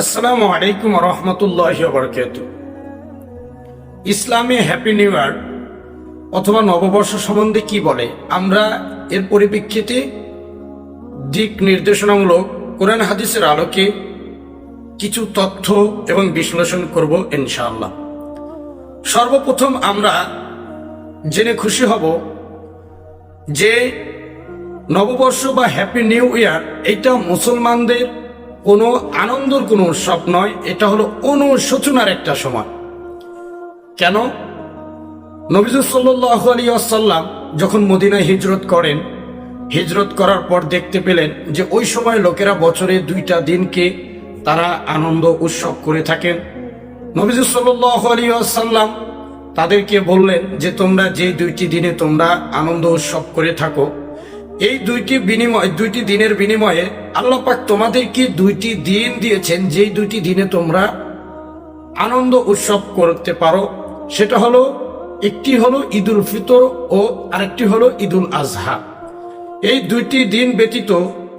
আসসালামু আলাইকুম রহমতুল্লাহ বরকাত ইসলামে হ্যাপি নিউ ইয়ার অথবা নববর্ষ সম্বন্ধে কি বলে? আমরা এর পরিপ্রেক্ষিতে দিক নির্দেশনামূলক কোরআন হাদিসের আলোকে কিছু তথ্য এবং বিশ্লেষণ করব ইনশাআল্লাহ। সর্বপ্রথম আমরা জেনে খুশি হব যে নববর্ষ বা হ্যাপি নিউ ইয়ার, এটা মুসলমানদের কোনো আনন্দর কোনো উৎসব নয়, এটা হলো অনুশোচনার একটা সময়। কেন? নবিজুল সাল্লাহ আলী আসাল্লাম যখন মদিনায় হিজরত করেন, হিজরত করার পর দেখতে পেলেন যে ওই সময় লোকেরা বছরে দুইটা দিনকে তারা আনন্দ উৎসব করে থাকেন। নবিজুল সাল্লাহ আলী আসাল্লাম তাদেরকে বললেন যে তোমরা যে দুইটি দিনে তোমরা আনন্দ উৎসব করে থাকো এই দুইটি বিনিময়, দুইটি দিনের বিনিময়ে আল্লাপাক তোমাদেরকে দুইটি দিন দিয়েছেন, যেই দুইটি দিনে তোমরা আনন্দ উৎসব করতে পারো। সেটা হলো, একটি হলো ঈদুল ফিতর ও আরেকটি হলো ঈদুল আজহা। এই দুইটি দিন ব্যতীত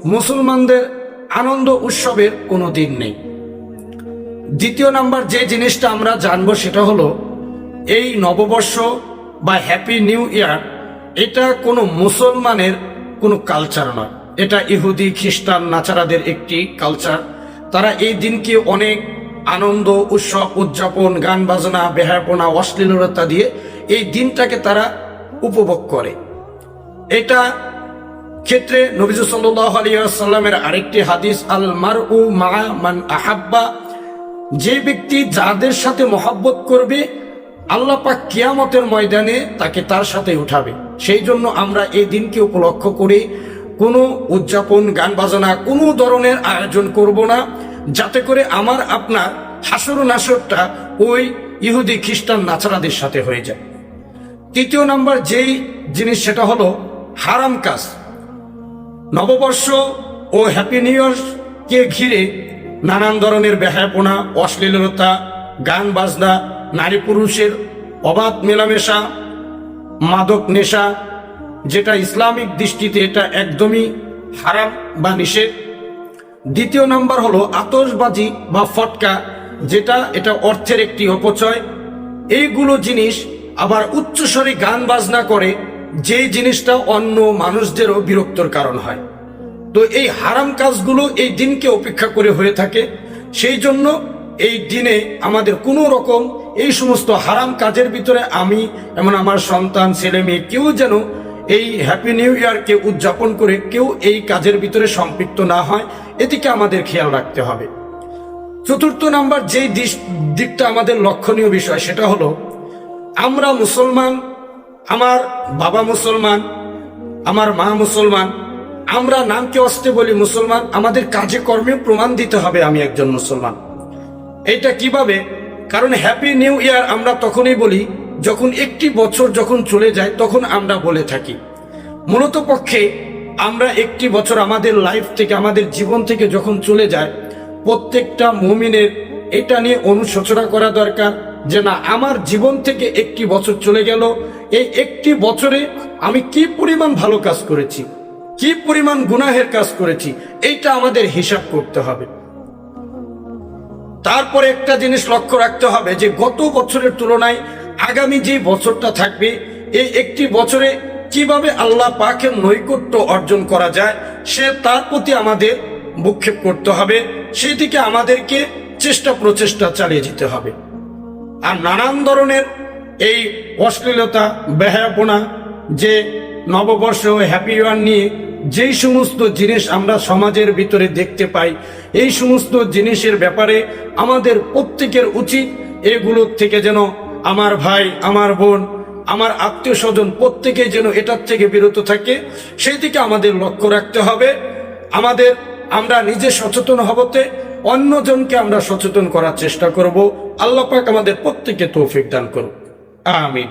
মুসলমানদের আনন্দ উৎসবের কোনো দিন নেই। দ্বিতীয় নাম্বার যে জিনিসটা আমরা জানব সেটা হলো, এই নববর্ষ বা হ্যাপি নিউ ইয়ার এটা কোনো মুসলমানের কোনো কালচার নয়। এটা ইহুদি, খ্রিস্টান, নাচারাদের একটি কালচার তারা এই দিনকে অনেক আনন্দ, উৎসব, উদযাপন, গান বাজনা, বেহায়াপনা, অশ্লীলতা দিয়ে এই দিনটাকে তারা উপভোগ করে। এটা ক্ষেত্রে নবীজু সাল্লাহ আলিয়াল্লামের আরেকটি হাদিস আল মার উ মা মান আহাব্বা। যে ব্যক্তি যাদের সাথে মহাব্বত করবে, আল্লাহ পাক কিয়ামতের ময়দানে তাকে তার সাথে উঠাবে। সেই জন্য আমরা এই দিনকে উপলক্ষ করে কোনো উদযাপন, গান বাজনা, কোনো ধরনের আয়োজন করব না, যাতে করে আমার, আপনার হাসর নাসরটা ওই ইহুদি খ্রিস্টান নাচারাদের সাথে হয়ে যায়। তৃতীয় নাম্বার যেই জিনিস সেটা হলো হারাম কাজ। নববর্ষ ও হ্যাপি নিউ ইয়ারকে ঘিরে নানান ধরনের ব্যাহাপনা অশ্লীলতা, গান বাজনা নারী পুরুষের অবাধ মেলামেশা মাদক নেশা, যেটা ইসলামিক দৃষ্টিতে এটা একদমই হারাম বা নিষেধ। দ্বিতীয় নাম্বার হলো আতশবাজি বা ফটকা, যেটা এটা অর্থের একটি অপচয়। এইগুলো জিনিস আবার উচ্চস্বরে গান বাজনা করে যেই জিনিসটা অন্য মানুষদেরও বিরক্তর কারণ হয়। তো এই হারাম কাজগুলো এই দিনকে অপেক্ষা করে হয়ে থাকে। সেই জন্য এই দিনে আমাদের কোনো রকম এই সমস্ত হারাম কাজের ভিতরে আমি এমন আমার সন্তান, ছেলে, মেয়ে, কেউ যেন এই হ্যাপি নিউ ইয়ারকে উদযাপন করে কেউ এই কাজের ভিতরে সম্পৃক্ত না হয়, এদিকে আমাদের খেয়াল রাখতে হবে। চতুর্থ নাম্বার যেই দিকটা আমাদের লক্ষণীয় বিষয়, সেটা হলো আমরা মুসলমান, আমার বাবা মুসলমান, আমার মা মুসলমান, আমরা নামকে অস্তে বলি মুসলমান, আমাদের কাজে কর্মে প্রমাণ দিতে হবে আমি একজন মুসলমান। এটা কীভাবে? কারণ হ্যাপি নিউ ইয়ার আমরা তখনই বলি, যখন একটি বছর যখন চলে যায়, তখন আমরা বলে থাকি। মূলত পক্ষে আমরা একটি বছর আমাদের লাইফ থেকে, আমাদের জীবন থেকে যখন চলে যায়, প্রত্যেকটা মুমিনের এটা নিয়ে অনুশোচনা করা দরকার যে না, আমার জীবন থেকে একটি বছর চলে গেল। এই একটি বছরে আমি কি পরিমাণ ভালো কাজ করেছি? কি পরিমাণ গুনাহের কাজ করেছি? এইটা আমাদের হিসাব করতে হবে। তারপরে একটা জিনিস লক্ষ্য রাখতে হবে যে গত বছরের তুলনায় আগামী যে বছরটা থাকবে, এই একটি বছরে কীভাবে আল্লাহ পাকের নৈকট্য অর্জন করা যায়, সে তার প্রতি আমাদের ভূক্ষেপ করতে হবে, সেদিকে আমাদেরকে চেষ্টা প্রচেষ্টা চালিয়ে যেতে হবে। আর নানান ধরনের এই অশ্লীলতা, বেহায়াপনা, যে নববর্ষ হ্যাপি ইয়ার নিয়ে যেই সমস্ত জিনিস আমরা সমাজের ভিতরে দেখতে পাই, এই সমস্ত জিনিসের ব্যাপারে আমাদের প্রত্যেকের উচিত এগুলোর থেকে যেন আমার ভাই, আমার বোন, আমার আত্মীয় স্বজন প্রত্যেকে যেন এটার থেকে বিরত থাকে। সেই দিকে আমাদের লক্ষ্য রাখতে হবে। আমাদের আমরা নিজে সচেতন হবতে অন্যজনকে আমরা সচেতন করার চেষ্টা করব। আল্লাহ পাক আমাদের প্রত্যেকে তৌফিক দান করুন আমিন।